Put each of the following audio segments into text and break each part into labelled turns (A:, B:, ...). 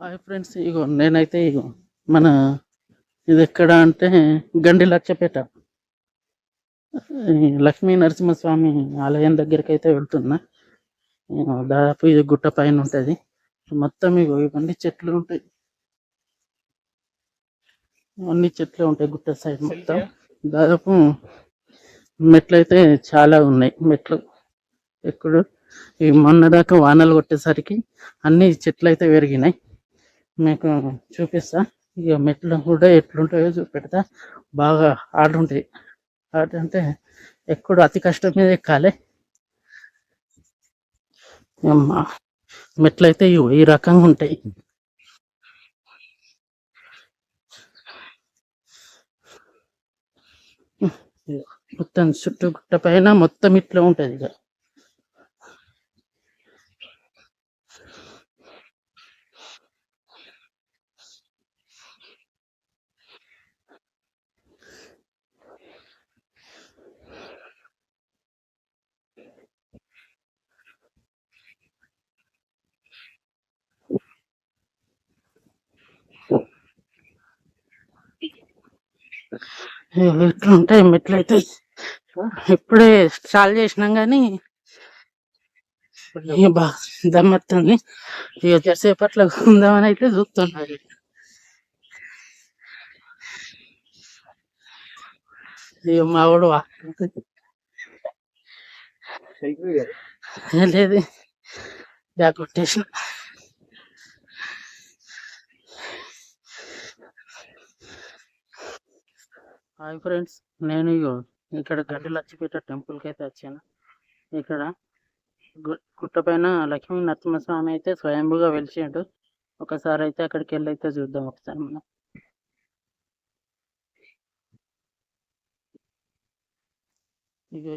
A: Hi friends ఇగో నేనైతే ఇగో మన ఇది ఎక్కడ అంటే గండి లక్షపేట లక్ష్మీ నరసింహస్వామి ఆలయం దగ్గరికి అయితే వెళ్తున్నా దాదాపు ఇది గుట్ట పైన ఉంటది. మొత్తం ఇగో ఇవన్నీ చెట్లు ఉంటాయి. అన్ని చెట్లు ఉంటాయి గుట్ట సైడ్ మొత్తం. దాదాపు మెట్లు అయితే చాలా ఉన్నాయి మెట్లు. ఎక్కడ ఈ మొన్న దాకా వానలు కొట్టేసరికి అన్ని చెట్లు అయితే పెరిగినాయి మీకు చూపిస్తా. ఇక మెట్లు కూడా ఎట్లుంటాయో చూపెడతా. బాగా ఆర్డర్ ఉంటాయి ఆర్డర్ అంటే ఎక్కడ అతి కష్టం మీద ఎక్కాలి. మెట్లు అయితే ఇగో ఈ రకంగా ఉంటాయి. మొత్తం చుట్టూ గుట్ట పైన మొత్తం ఇట్లా ఉంటది ఇక ఉంటాయి మెట్లు అయితే ఇప్పుడే స్టార్ట్ చేసినాం కానీ బాగా దమ్మెత్తుంది ఇక జరసేపట్లో ఉందామని అయితే చూస్తున్నారు ఇక. మా వాడు వా- లేదు. బ్యాగ్ కొట్టేసిన హాయ్ ఫ్రెండ్స్ నేను ఇగో ఇక్కడ గడ్డి లక్ష్మీపేట టెంపుల్కి అయితే వచ్చాను. ఇక్కడ గు- గుట్ట పైన లక్ష్మీ నరసింహస్వామి అయితే స్వయంభుగా వెలిచిండు ఒకసారి అయితే అక్కడికి వెళ్ళి అయితే చూద్దాం ఒకసారి మనం.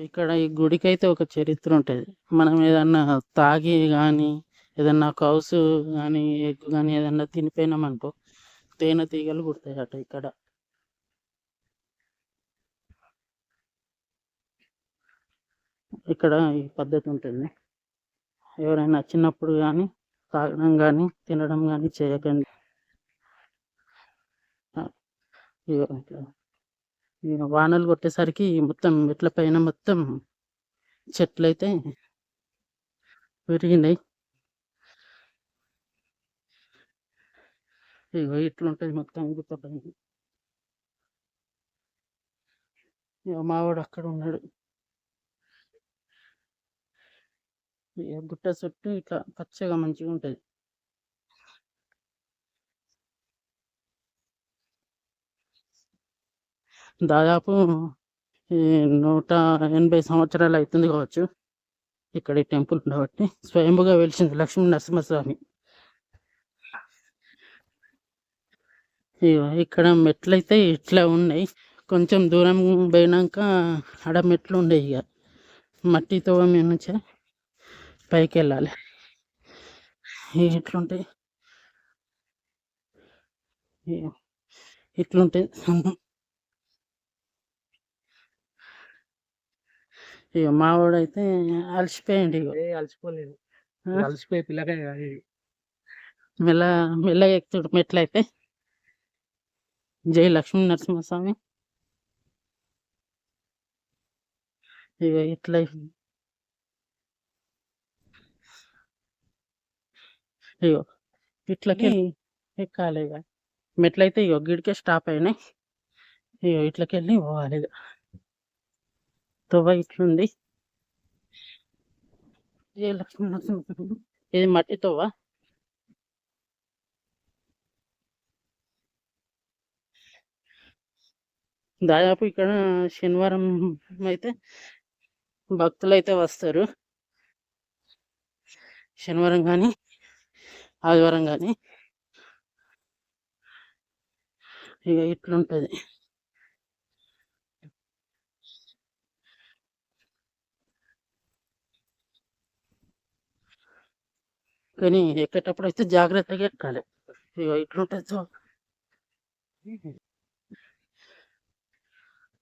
A: ఇక్కడ ఈ గుడికి అయితే ఒక చరిత్ర ఉంటుంది. మనం ఏదన్నా తాగి కానీ ఏదన్నా కౌసు కానీ ఎగ్గు కానీ ఏదన్నా తినిపోయినామనుకో తేనె తీగలు కుడతాయి అట ఇక్కడ. ఇక్కడ ఈ పద్ధతి ఉంటుంది. ఎవరైనా చిన్నప్పుడు కానీ తాగడం కానీ తినడం కానీ చేయకండి. వానలు కొట్టేసరికి మొత్తం మెట్ల పైన మొత్తం చెట్లు అయితే పెరిగినాయి ఇగో ఇట్లుంటుంది మొత్తం గుట్ట మావాడు అక్కడ ఉన్నాడు ఇగ గుట్ట చుట్టూ ఇట్లా పచ్చగా మంచిగా ఉంటుంది. దాదాపు ఈ నూట ఎనభై సంవత్సరాలు అవుతుంది కావచ్చు ఇక్కడ ఈ టెంపుల్ ఉండబట్టి స్వయంభుగా వెలిసింది లక్ష్మీ నరసింహస్వామి. ఇగో ఇక్కడ మెట్లు అయితే ఇట్లా ఉన్నాయి. కొంచెం దూరం పోయినాక ఆడ మెట్లు ఉండేవి ఇక మట్టితో తోవ పైకి వెళ్ళాలి ఇగ ఇట్లుంటాయి ఇగ ఇట్లుంటాయి ఇక మావాడైతే అలసిపోయింది ఇగో.
B: ఏ అలసిపోలేదు.
A: ఆ?
B: అలసిపోయి పిల్లకాయ కాదు ఇది.
A: మెల్ల మెల్లగా ఎక్కుతాడు మెట్లు అయితే జై లక్ష్మీ నరసింహస్వామి. ఇక ఇట్లా ఇగో ఇట్లకి ఎక్కాలి ఇక మెట్లయితే ఇగో గిడికే స్టాప్ అయినాయి. ఇగో ఇట్లకి వెళ్ళి పోవాలి ఇక తొవ్వ ఇట్లుంది. ఇది మట్టి తొవ్వ. దాదాపు ఇక్కడ శనివారం అయితే భక్తులు అయితే వస్తారు. శనివారం కానీ ఆదివారం కానీ ఇక ఇట్లుంటుంది. కానీ ఎక్కేటప్పుడు అయితే జాగ్రత్తగా ఎక్కాలి. ఇక ఇట్లుంటది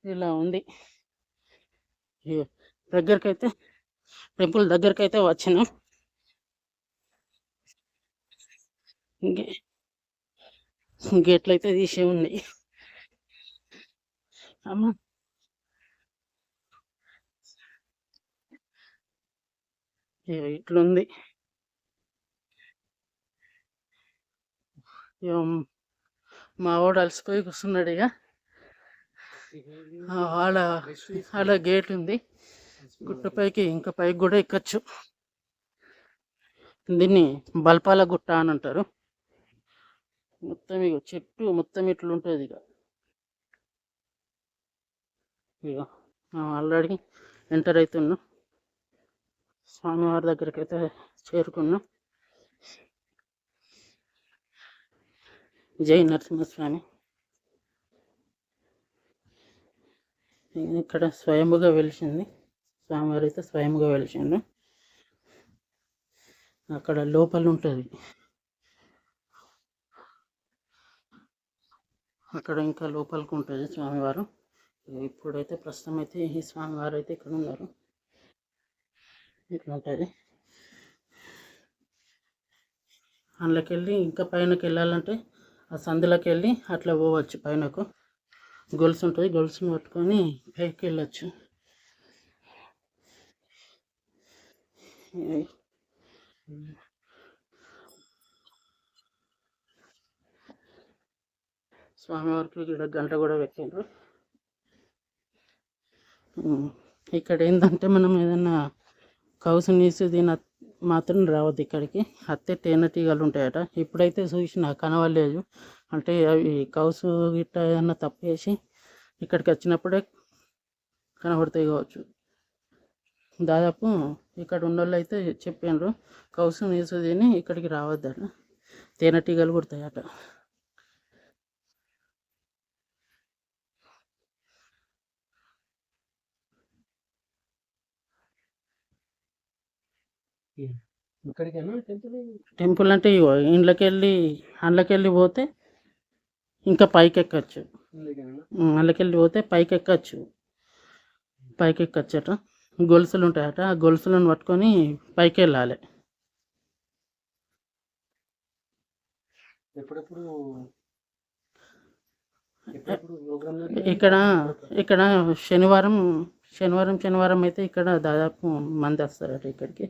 A: ఇలా ఉంది. దగ్గరకైతే టెంపుల్ దగ్గరకైతే వచ్చినాం. ఇంకే ఇంకెట్లయితే తీసే ఉన్నాయి అమ్మా. ఇగో ఇట్లుంది. మా వాడు అలసిపోయి కూర్చున్నాడు ఇక ఆడ ఆడ గేట్ ఉంది. గుట్టపైకి ఇంకా పైకి కూడా ఎక్కచ్చు. దీన్ని బల్పాల గుట్ట అని అంటారు. మొత్తం ఇక చెట్టు మొత్తం ఇట్లుంటుంది ఇక ఇక ఆల్రెడీ ఎంటర్ అవుతున్నాం స్వామివారి దగ్గరికి అయితే చేరుకున్నాం. జై నరసింహస్వామి. ఇక్కడ స్వయముగా వెలిసింది. స్వామివారు అయితే స్వయంగా వెలిసిండు. అక్కడ లోపల ఉంటుంది అక్కడ ఇంకా లోపలికి ఉంటుంది స్వామివారు. ఇప్పుడైతే ప్రస్తుతం అయితే ఈ స్వామివారు అయితే ఇక్కడ ఉన్నారు. ఇట్లా ఉంటుంది అందులోకి వెళ్ళి ఇంకా పైనకి వెళ్ళాలంటే ఆ సందులోకి వెళ్ళి అట్లా పోవచ్చు పైనకు. గొలుసు ఉంటుంది. గొలుసును పట్టుకొని పైకి వెళ్ళచ్చు స్వామివారికి ఇక్కడ గంట కూడా పెట్టారు ఇక్కడ ఏంటంటే మనం ఏదైనా కౌసు నీసు దీని మాత్రం రావద్దు ఇక్కడికి. అత్తే తేనెటీగలు ఉంటాయట. ఇప్పుడైతే చూసిన కనవలేదు అంటే అవి కౌసు గిట్ట ఏదన్నా తప్పేసి ఇక్కడికి వచ్చినప్పుడే కనబడతాయి కావచ్చు. దాదాపు ఇక్కడ ఉన్న వాళ్ళు అయితే చెప్పిండ్రు కౌసు నీసు తిని ఇక్కడికి రావద్దట. తేనెటీగలు కుడతాయట
B: టెంపుల్
A: అంటే ఇగో ఇండ్లకి వెళ్ళి అందులోకి వెళ్ళి పోతే ఇంకా పైకి ఎక్కచ్చు అందులోకి వెళ్ళి పోతే పైకి ఎక్కచ్చు పైకి ఎక్కచ్చట గొలుసులు ఉంటాయట ఆ గొలుసులను పట్టుకొని పైకి వెళ్ళాలి ఇక్కడ ఇక్కడ శనివారం శనివారం శనివారం అయితే ఇక్కడ దాదాపు మంది వస్తారట ఇక్కడికి.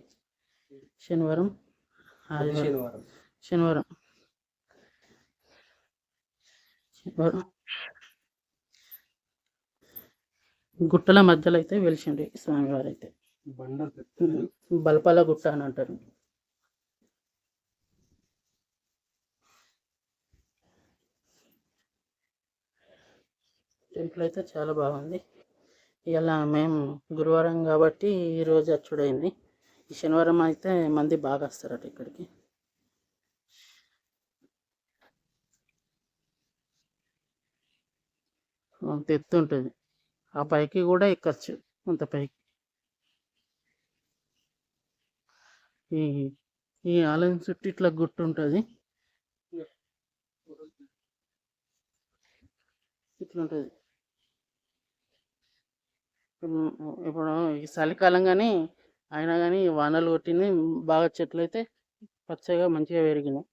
A: శనివారం.
B: శనివారం.
A: శనివారం. శనివారం. గుట్టల మధ్యలో అయితే వెలిసిండు స్వామివారు అయితే బల్పాల గుట్ట అని అంటారు. టెంపుల్ అయితే చాలా బాగుంది. ఇలా మేము గురువారం కాబట్టి ఈరోజు అచ్చుడైంది. ఈ శనివారం అయితే మంది బాగా వస్తారట ఇక్కడికి. అంత ఎత్తు ఉంటుంది. ఆ పైకి కూడా ఎక్కచ్చు అంత పైకి. ఈ ఈ ఆలయం చుట్టూ ఇట్లా గుట్టు ఉంటుంది. ఇట్లా ఉంటుంది. ఇప్పుడు ఈ చలికాలం కానీ అయినా కానీ వానలు కొట్టినాయి బాగా చెట్లు అయితే పచ్చగా మంచిగా పెరిగినాయి.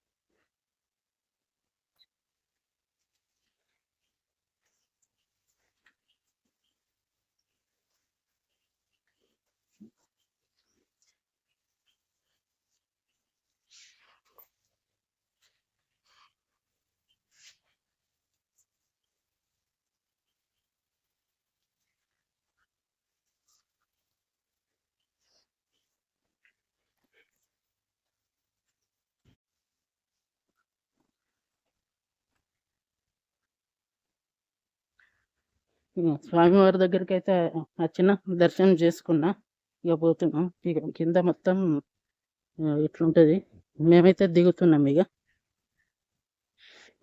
A: స్వామివారి దగ్గరికి అయితే వచ్చిన దర్శనం చేసుకున్నా ఇక పోతున్నాం. ఇక కింద మొత్తం ఇట్లుంటుంది. మేమైతే దిగుతున్నాం ఇక.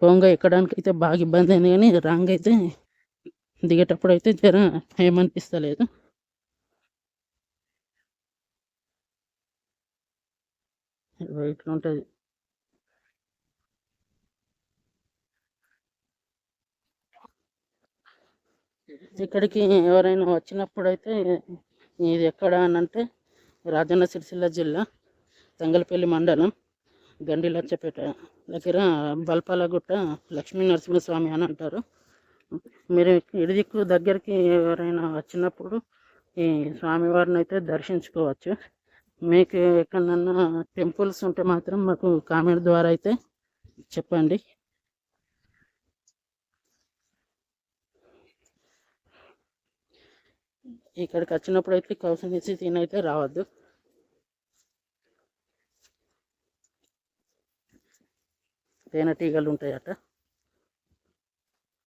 A: పొంగ ఎక్కడానికి అయితే బాగా ఇబ్బంది అయింది కానీ రాంగ్ అయితే దిగేటప్పుడు అయితే జర ఏమనిపిస్తలేదు ఇట్లుంటుంది. ఇక్కడికి ఎవరైనా వచ్చినప్పుడు అయితే ఇది ఎక్కడ అని అంటే రాజన్న సిరిసిల్ల జిల్లా తంగలపల్లి మండలం గండి లచ్చపేట దగ్గర బల్పాలగుట్ట లక్ష్మీ నరసింహస్వామి అని అంటారు. మీరు ఇడిదిక్కు దగ్గరికి ఎవరైనా వచ్చినప్పుడు ఈ స్వామివారిని అయితే దర్శించుకోవచ్చు. మీకు ఎక్కడన్నా టెంపుల్స్ ఉంటే మాత్రం మాకు కామెంట్ ద్వారా అయితే చెప్పండి. ఇక్కడికి వచ్చినప్పుడు అయితే కౌసనిసి తినైతే రావద్దు. తేనెటీగలు ఉంటాయట.